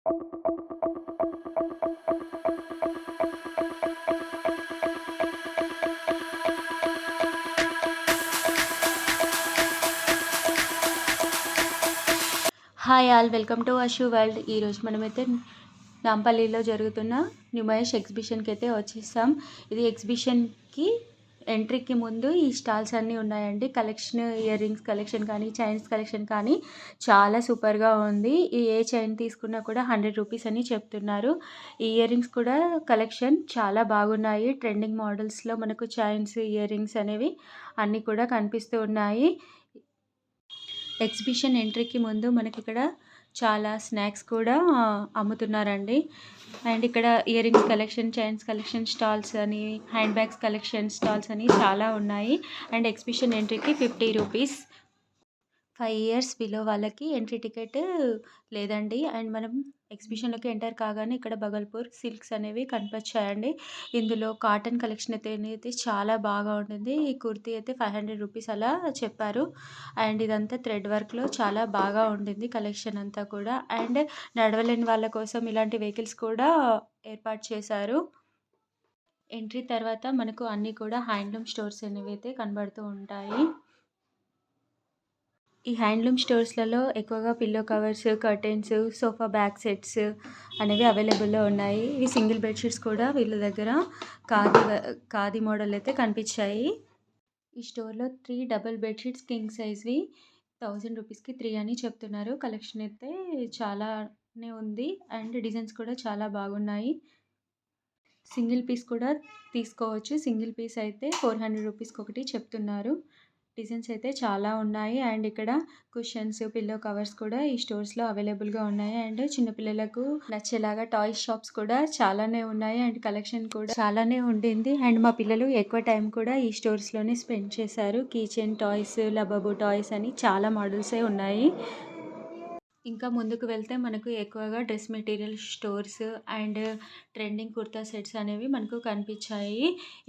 Hi all welcome to Ashu world ఈరోజు మనమైతే నాంపల్లిలో జరుగుతున్న న్యూమయేష్ ఎగ్జిబిషన్కి అయితే వచ్చేసాం. ఇది ఎగ్జిబిషన్కి ఎంట్రీకి ముందు ఈ స్టాల్స్ అన్నీ ఉన్నాయండి. కలెక్షన్ ఇయర్ రింగ్స్ కలెక్షన్ కానీ చైన్స్ కలెక్షన్ కానీ చాలా సూపర్గా ఉంది. ఈ ఏ చైన్ తీసుకున్నా కూడా హండ్రెడ్ రూపీస్ అని చెప్తున్నారు. ఈ ఇయర్ రింగ్స్ కూడా కలెక్షన్ చాలా బాగున్నాయి. ట్రెండింగ్ మోడల్స్లో మనకు చైన్స్ ఇయర్ రింగ్స్ అనేవి అన్నీ కూడా కనిపిస్తూ ఉన్నాయి. ఎగ్జిబిషన్ ఎంట్రీకి ముందు మనకి ఇక్కడ చాలా స్నాక్స్ కూడా అమ్ముతున్నారండి. అండ్ ఇక్కడ ear rings collection chains collection stalls అని హ్యాండ్ బ్యాగ్స్ కలెక్షన్ స్టాల్స్ అని చాలా ఉన్నాయి. And exhibition ఎంట్రీకి fifty rupees. Five years below వాళ్ళకి ఎంట్రీ టికెట్ లేదండి. అండ్ మనం ఎగ్జిబిషన్లోకి ఎంటర్ కాగానే ఇక్కడ బగల్పూర్ సిల్క్స్ అనేవి కనిపించాయండి ఇందులో కాటన్ కలెక్షన్ అయితే అనేది చాలా బాగా ఉంటుంది ఈ కుర్తీ అయితే ఫైవ్ హండ్రెడ్ రూపీస్ అలా చెప్పారు. అండ్ ఇదంతా థ్రెడ్ వర్క్లో చాలా బాగా ఉండింది కలెక్షన్ అంతా కూడా. అండ్ నడవలేని వాళ్ళ కోసం ఇలాంటి వెహికల్స్ కూడా ఏర్పాటు చేశారు. ఎంట్రీ తర్వాత మనకు అన్నీ కూడా హ్యాండ్లూమ్ స్టోర్స్ అనేవి అయితే కనబడుతూ ఉంటాయి. ఈ హ్యాండ్లూమ్ స్టోర్స్లలో ఎక్కువగా pillow covers curtains sofa back sets అనేవి అవైలబుల్లో ఉన్నాయి. ఇవి సింగిల్ బెడ్షీట్స్ కూడా వీళ్ళ దగ్గర ఖాదీ ఖాదీ మోడల్ అయితే కనిపించాయి. ఈ స్టోర్లో త్రీ డబుల్ బెడ్షీట్స్ కింగ్ సైజ్వి థౌజండ్ రూపీస్కి త్రీ అని చెప్తున్నారు. కలెక్షన్ అయితే చాలానే ఉంది అండ్ డిజైన్స్ కూడా చాలా బాగున్నాయి. సింగిల్ పీస్ కూడా తీసుకోవచ్చు. సింగిల్ పీస్ అయితే ఫోర్ హండ్రెడ్ రూపీస్కి ఒకటి చెప్తున్నారు. డిజైన్స్ అయితే చాలా ఉన్నాయి. అండ్ ఇక్కడ కుషన్స్ పిల్లో కవర్స్ కూడా ఈ స్టోర్స్లో అవైలబుల్గా ఉన్నాయి. అండ్ చిన్నపిల్లలకు నచ్చేలాగా టాయ్స్ షాప్స్ కూడా చాలానే ఉన్నాయి. అండ్ కలెక్షన్ కూడా చాలానే ఉండింది. అండ్ మా పిల్లలు ఎక్కువ టైం కూడా ఈ స్టోర్స్లోనే స్పెండ్ చేశారు. కిచెన్ టాయ్స్ లబబు టాయ్స్ అని చాలా మోడల్సే ఉన్నాయి. ఇంకా ముందుకు వెళ్తే మనకు ఎక్కువగా dress material stores and trending kurta sets అనేవి మనకు కనిపించాయి.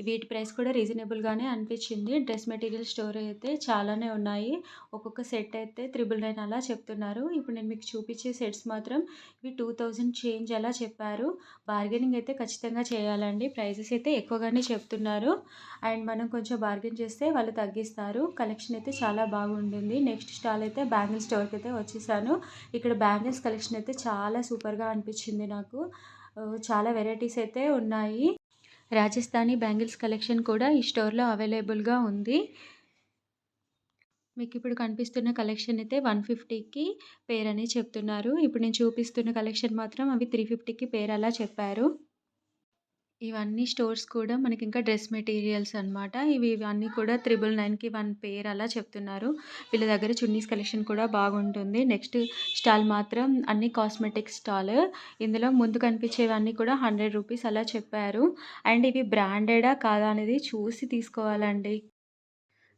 వీటి ప్రైస్ కూడా రీజనబుల్గానే అనిపించింది. డ్రెస్ మెటీరియల్ స్టోర్ అయితే చాలానే ఉన్నాయి. ఒక్కొక్క సెట్ అయితే త్రిబుల్ నైన్ అలా చెప్తున్నారు. ఇప్పుడు నేను మీకు చూపించే సెట్స్ మాత్రం ఇవి టూ థౌజండ్ చేంజ్ అలా చెప్పారు. బార్గెనింగ్ అయితే ఖచ్చితంగా చేయాలండి. ప్రైజెస్ అయితే ఎక్కువగానే చెప్తున్నారు. అండ్ మనం కొంచెం బార్గెన్ చేస్తే వాళ్ళు తగ్గిస్తారు. కలెక్షన్ అయితే చాలా బాగుంటుంది. నెక్స్ట్ స్టాల్ అయితే బ్యాంగిల్ స్టోర్కి అయితే వచ్చేసాను. ఇక్కడ బ్యాంగిల్స్ కలెక్షన్ అయితే చాలా సూపర్గా అనిపించింది నాకు. చాలా వెరైటీస్ అయితే ఉన్నాయి. రాజస్థానీ బ్యాంగిల్స్ కలెక్షన్ కూడా ఈ స్టోర్లో అవైలబుల్గా ఉంది. మీకు ఇప్పుడు కనిపిస్తున్న కలెక్షన్ అయితే వన్ ఫిఫ్టీకి పేర్ అని చెప్తున్నారు. ఇప్పుడు నేను చూపిస్తున్న కలెక్షన్ మాత్రం అవి త్రీ ఫిఫ్టీకి పేర్ అలా చెప్పారు. ఇవన్నీ స్టోర్స్ కూడా మనకి ఇంకా డ్రెస్ మెటీరియల్స్ అనమాట ఇవి ఇవన్నీ కూడా త్రిబుల్ నైన్కి వన్ పేర్ అలా చెప్తున్నారు. వీళ్ళ దగ్గర చున్నీస్ కలెక్షన్ కూడా బాగుంటుంది. నెక్స్ట్ స్టాల్ మాత్రం అన్ని కాస్మెటిక్ స్టాల్. ఇందులో ముందు కనిపించేవన్నీ కూడా హండ్రెడ్ రూపీస్ అలా చెప్పారు. అండ్ ఇవి బ్రాండెడా కాదా అనేది చూసి తీసుకోవాలండి.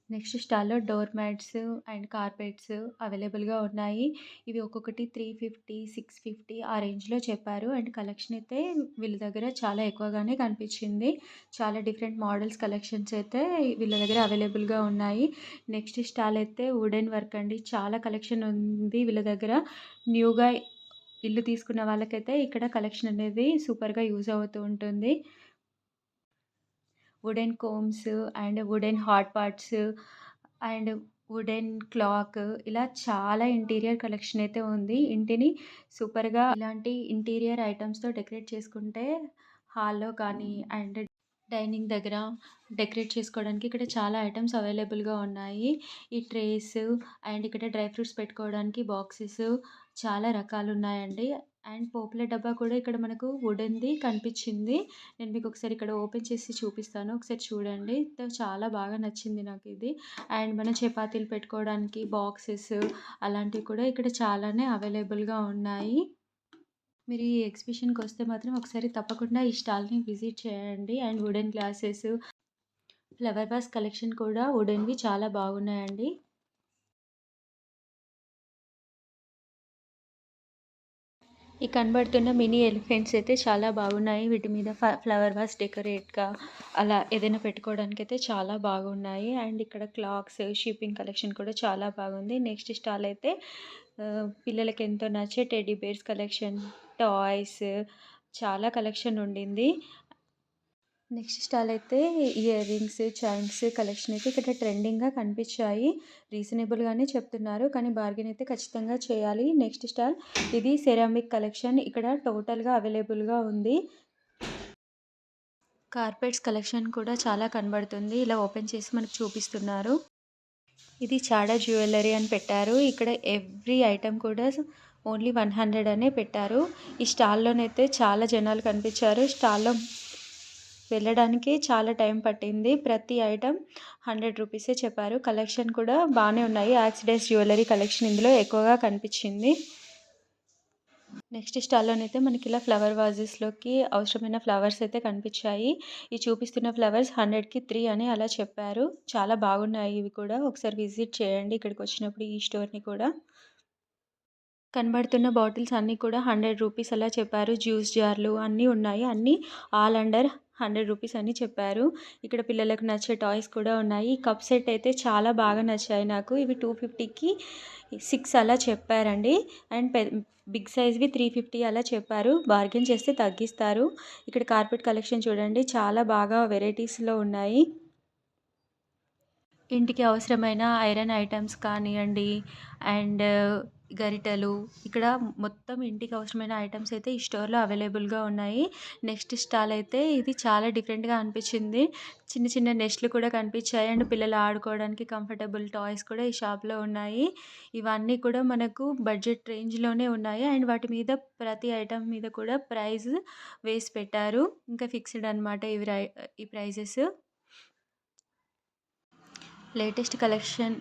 నెక్స్ట్ స్టాల్లో డోర్ మ్యాట్స్ అండ్ కార్పెట్స్ అవైలబుల్గా ఉన్నాయి. ఇవి ఒక్కొక్కటి త్రీ ఫిఫ్టీ సిక్స్ ఫిఫ్టీ ఆ రేంజ్లో చెప్పారు. అండ్ కలెక్షన్ అయితే వీళ్ళ దగ్గర చాలా ఎక్కువగానే కనిపించింది. చాలా డిఫరెంట్ మోడల్స్ కలెక్షన్స్ అయితే వీళ్ళ దగ్గర అవైలబుల్గా ఉన్నాయి. నెక్స్ట్ స్టాల్ అయితే వుడెన్ వర్క్ అండి. చాలా కలెక్షన్ ఉంది వీళ్ళ దగ్గర. న్యూగా ఇల్లు తీసుకున్న వాళ్ళకైతే ఇక్కడ కలెక్షన్ అనేది సూపర్గా యూజ్ అవుతూ ఉంటుంది. Wooden combs and wooden hot pots and wooden clock ఇలా చాలా ఇంటీరియర్ కలెక్షన్ అయితే ఉంది. ఇంటిని సూపర్గా ఇలాంటి ఇంటీరియర్ ఐటమ్స్తో డెకరేట్ చేసుకుంటే హాల్లో కానీ అండ్ డైనింగ్ దగ్గర డెకరేట్ చేసుకోవడానికి ఇక్కడ చాలా ఐటమ్స్ అవైలబుల్గా ఉన్నాయి. ఈ ట్రేస్ అండ్ ఇక్కడ డ్రై ఫ్రూట్స్ పెట్టుకోవడానికి బాక్సెస్ చాలా రకాలు ఉన్నాయండి. అండ్ పోపుల డబ్బా కూడా ఇక్కడ మనకు వుడెన్ది కనిపించింది. నేను మీకు ఒకసారి ఇక్కడ ఓపెన్ చేసి చూపిస్తాను. ఒకసారి చూడండి. చాలా బాగా నచ్చింది నాకు ఇది. అండ్ మన చపాతీలు పెట్టుకోవడానికి బాక్సెస్ అలాంటివి కూడా ఇక్కడ చాలానే అవైలబుల్గా ఉన్నాయి. మీరు ఈ ఎగ్జిబిషన్కి వస్తే మాత్రం ఒకసారి తప్పకుండా ఈ స్టాల్ని విజిట్ చేయండి. And wooden glasses flower vase collection కూడా వుడెన్వి చాలా బాగున్నాయండి. ఈ కనబడుతున్న మినీ ఎలిఫెంట్స్ అయితే చాలా బాగున్నాయి. వీటి మీద ఫ్లవర్ వాస్ డెకరేట్గా అలా ఏదైనా పెట్టుకోవడానికి అయితే చాలా బాగున్నాయి. అండ్ ఇక్కడ క్లాక్స్ షిప్పింగ్ కలెక్షన్ కూడా చాలా బాగుంది. నెక్స్ట్ స్టాల్ అయితే పిల్లలకి ఎంతో నచ్చే టెడ్డీ బేర్స్ కలెక్షన్ టాయ్స్ చాలా కలెక్షన్ ఉండింది. నెక్స్ట్ స్టాల్ అయితే ఇయర్ రింగ్స్ చైన్స్ కలెక్షన్ అయితే ఇక్కడ ట్రెండింగ్గా కనిపించాయి. రీజనబుల్గానే చెప్తున్నారు. కానీ బార్గెన్ అయితే ఖచ్చితంగా చేయాలి. నెక్స్ట్ స్టాల్ ఇది సెరామిక్ కలెక్షన్. ఇక్కడ టోటల్గా అవైలబుల్గా ఉంది. కార్పెట్స్ కలెక్షన్ కూడా చాలా కనబడుతుంది. ఇలా ఓపెన్ చేసి మనకు చూపిస్తున్నారు. ఇది చాడా జ్యువెలరీ అని పెట్టారు. ఇక్కడ ఎవ్రీ ఐటెం కూడా ఓన్లీ వన్ హండ్రెడ్ అనే పెట్టారు. ఈ స్టాల్లోనైతే చాలా జనాలు కనిపించారు. స్టాల్లో వెళ్ళడానికి చాలా టైం పట్టింది. ప్రతి ఐటెం హండ్రెడ్ రూపీసే చెప్పారు. కలెక్షన్ కూడా బాగానే ఉన్నాయి. యాక్సిడెంట్స్ జ్యువెలరీ కలెక్షన్ ఇందులో ఎక్కువగా కనిపించింది. నెక్స్ట్ స్టాల్లోనైతే మనకి ఇలా ఫ్లవర్ వాజెస్లోకి అవసరమైన ఫ్లవర్స్ అయితే కనిపించాయి. ఈ చూపిస్తున్న ఫ్లవర్స్ హండ్రెడ్కి త్రీ అని అలా చెప్పారు. చాలా బాగున్నాయి. ఇవి కూడా ఒకసారి విజిట్ చేయండి ఇక్కడికి వచ్చినప్పుడు ఈ స్టోర్ని కూడా. కనబడుతున్న బాటిల్స్ అన్నీ కూడా హండ్రెడ్ రూపీస్ అలా చెప్పారు. జ్యూస్ జార్లు అన్నీ ఉన్నాయి. అన్నీ ఆల్ అండర్ హండ్రెడ్ రూపీస్ అని చెప్పారు. ఇక్కడ పిల్లలకు నచ్చే టాయ్స్ కూడా ఉన్నాయి. కప్ సెట్ అయితే చాలా బాగా నచ్చాయి నాకు. ఇవి టూ ఫిఫ్టీకి సిక్స్ అలా చెప్పారండి. అండ్ పె బిగ్ సైజ్వి త్రీ ఫిఫ్టీ అలా చెప్పారు. బార్గెన్ చేస్తే తగ్గిస్తారు. ఇక్కడ కార్పెట్ కలెక్షన్ చూడండి. చాలా బాగా వెరైటీస్లో ఉన్నాయి. ఇంటికి అవసరమైన ఐరన్ ఐటమ్స్ కానివ్వండి. అండ్ గరిటెలు ఇక్కడ మొత్తం ఇంటికి అవసరమైన ఐటమ్స్ అయితే ఈ స్టోర్లో అవైలబుల్గా ఉన్నాయి. నెక్స్ట్ స్టాల్ అయితే ఇది చాలా డిఫరెంట్గా అనిపించింది. చిన్న చిన్న నెస్ట్లు కూడా కనిపించాయి. అండ్ పిల్లలు ఆడుకోవడానికి కంఫర్టబుల్ టాయ్స్ కూడా ఈ షాప్లో ఉన్నాయి. ఇవన్నీ కూడా మనకు బడ్జెట్ రేంజ్లోనే ఉన్నాయి. అండ్ వాటి మీద ప్రతి ఐటమ్ మీద కూడా ప్రైస్ వేసి పెట్టారు. ఇంకా ఫిక్స్డ్ అనమాట ఇవి ఈ ప్రైజెస్ లేటెస్ట్ కలెక్షన్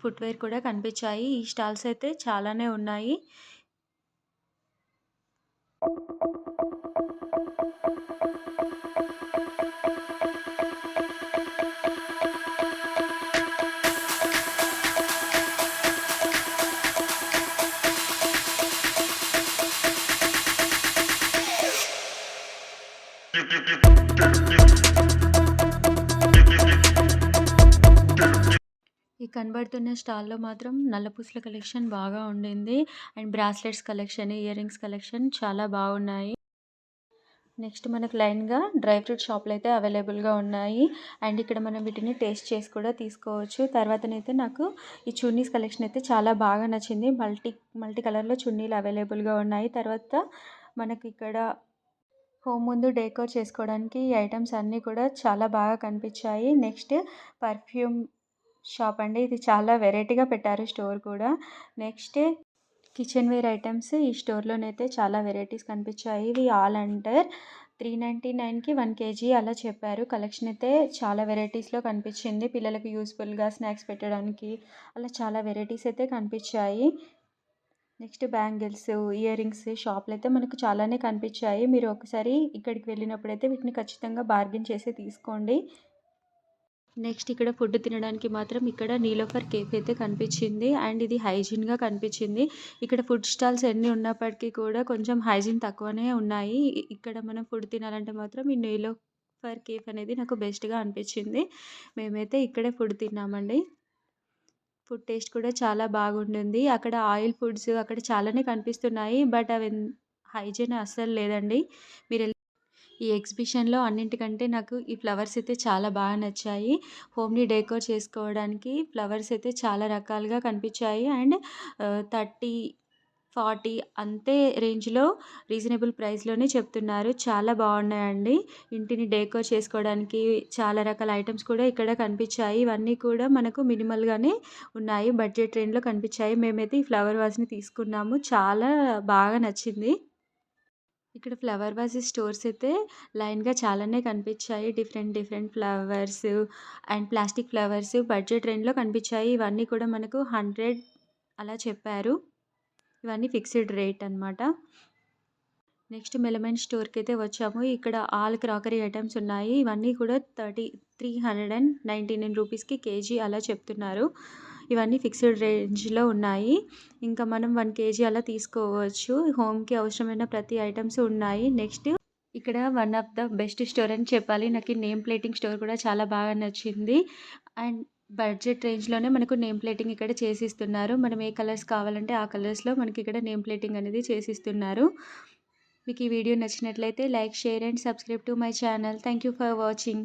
ఫుట్వేర్ కూడా కనిపించాయి. ఈ స్టాల్స్ అయితే చాలానే ఉన్నాయి. ఈ కనబడుతున్న స్టాల్‌లో మాత్రం నల్లపూసల కలెక్షన్ బాగా ఉండింది. And bracelets collection, ear rings collection చాలా బాగున్నాయి. నెక్స్ట్ మనకు లైన్‌గా డ్రై ఫ్రూట్ షాప్లు అయితే అవైలబుల్‌గా ఉన్నాయి. అండ్ ఇక్కడ మనం వీటిని టేస్ట్ చేసి కూడా తీసుకోవచ్చు. తర్వాతనైతే నాకు ఈ చున్నీస్ కలెక్షన్ అయితే చాలా బాగా నచ్చింది. మల్టీ మల్టీ కలర్‌లో చున్నీలు అవైలబుల్‌గా ఉన్నాయి. తర్వాత మనకి ఇక్కడ హోమ్ ముందు డెకోర్ చేసుకోవడానికి ఈ ఐటమ్స్ అన్నీ కూడా చాలా బాగా కనిపించాయి. నెక్స్ట్ పర్ఫ్యూమ్ షాప్ అండి. ఇది చాలా వెరైటీగా పెట్టారు స్టోర్ కూడా. నెక్స్ట్ కిచెన్ వేర్ ఐటమ్స్ ఈ స్టోర్లోనైతే చాలా వెరైటీస్ కనిపించాయి. ఇవి ఆల్ అండర్ త్రీ నైంటీ నైన్కి వన్ కేజీ అలా చెప్పారు. కలెక్షన్ అయితే చాలా వెరైటీస్లో కనిపించింది. పిల్లలకు యూస్ఫుల్గా స్నాక్స్ పెట్టడానికి అలా చాలా వెరైటీస్ అయితే కనిపించాయి. నెక్స్ట్ బ్యాంగిల్స్ ఇయర్ రింగ్స్ షాప్లు అయితే మనకు చాలానే కనిపించాయి. మీరు ఒకసారి ఇక్కడికి వెళ్ళినప్పుడైతే వీటిని ఖచ్చితంగా బార్గెన్ చేసి తీసుకోండి. నెక్స్ట్ ఇక్కడ ఫుడ్ తినడానికి మాత్రం ఇక్కడ నీలోఫర్ కేఫ్ అయితే కనిపించింది. అండ్ ఇది హైజీన్గా కనిపించింది. ఇక్కడ ఫుడ్ స్టాల్స్ ఎన్ని ఉన్నప్పటికీ కూడా కొంచెం హైజీన్ తక్కువనే ఉన్నాయి. ఇక్కడ మనం ఫుడ్ తినాలంటే మాత్రం ఈ నీలోఫర్ కేఫ్ అనేది నాకు బెస్ట్గా అనిపించింది. మేమైతే ఇక్కడే ఫుడ్ తిన్నామండి. ఫుడ్ టేస్ట్ కూడా చాలా బాగుంటుంది. అక్కడ ఆయిల్ ఫుడ్స్ అక్కడ చాలానే కనిపిస్తున్నాయి. బట్ అవి హైజీన్ అస్సలు లేదండి. మీరు ఈ ఎగ్జిబిషన్లో అన్నింటికంటే నాకు ఈ ఫ్లవర్స్ అయితే చాలా బాగా నచ్చాయి. హోమ్ని డెకోర్ చేసుకోవడానికి ఫ్లవర్స్ అయితే చాలా రకాలుగా కనిపించాయి. అండ్ థర్టీ ఫార్టీ అంతే రేంజ్లో రీజనబుల్ ప్రైస్లోనే చెప్తున్నారు. చాలా బాగున్నాయండి. ఇంటిని డెకోర్ చేసుకోవడానికి చాలా రకాల ఐటమ్స్ కూడా ఇక్కడ కనిపించాయి. ఇవన్నీ కూడా మనకు మినిమల్గానే ఉన్నాయి. బడ్జెట్ రేంజ్లో కనిపించాయి. మేమైతే ఈ ఫ్లవర్ వాజ్ని తీసుకున్నాము. చాలా బాగా నచ్చింది. ఇక్కడ ఫ్లవర్ వాజెస్ స్టోర్స్ అయితే లైన్‌గా చాలానే కనిపించాయి. Different different flowers and plastic flowers budget రేంజ్‌లో కనిపించాయి. ఇవన్నీ కూడా మనకు హండ్రెడ్ అలా చెప్పారు. ఇవన్నీ ఫిక్స్డ్ రేట్ అనమాట. నెక్స్ట్ మెలమెన్ స్టోర్కి అయితే వచ్చాము. ఇక్కడ ఆల్ క్రాకరీ ఐటమ్స్ ఉన్నాయి. ఇవన్నీ కూడా thirty three hundred and ninety nine రూపీస్‌కి కేజీ అలా చెప్తున్నారు. ఇవన్నీ ఫిక్స్డ్ రేంజ్లో ఉన్నాయి. ఇంకా మనం వన్ కేజీ అలా తీసుకోవచ్చు. హోమ్కి అవసరమైన ప్రతి ఐటమ్స్ ఉన్నాయి. నెక్స్ట్ ఇక్కడ one of the best store అని చెప్పాలి. నాకు నేమ్ ప్లేటింగ్ స్టోర్ కూడా చాలా బాగా నచ్చింది. అండ్ బడ్జెట్ రేంజ్లోనే మనకు నేమ్ ప్లేటింగ్ ఇక్కడ చేసిస్తున్నారు. మనం ఏ కలర్స్ కావాలంటే ఆ కలర్స్లో మనకి ఇక్కడ నేమ్ ప్లేటింగ్ అనేది చేసిస్తున్నారు. మీకు ఈ వీడియో నచ్చినట్లయితే like share and subscribe to my channel. Thank you for watching.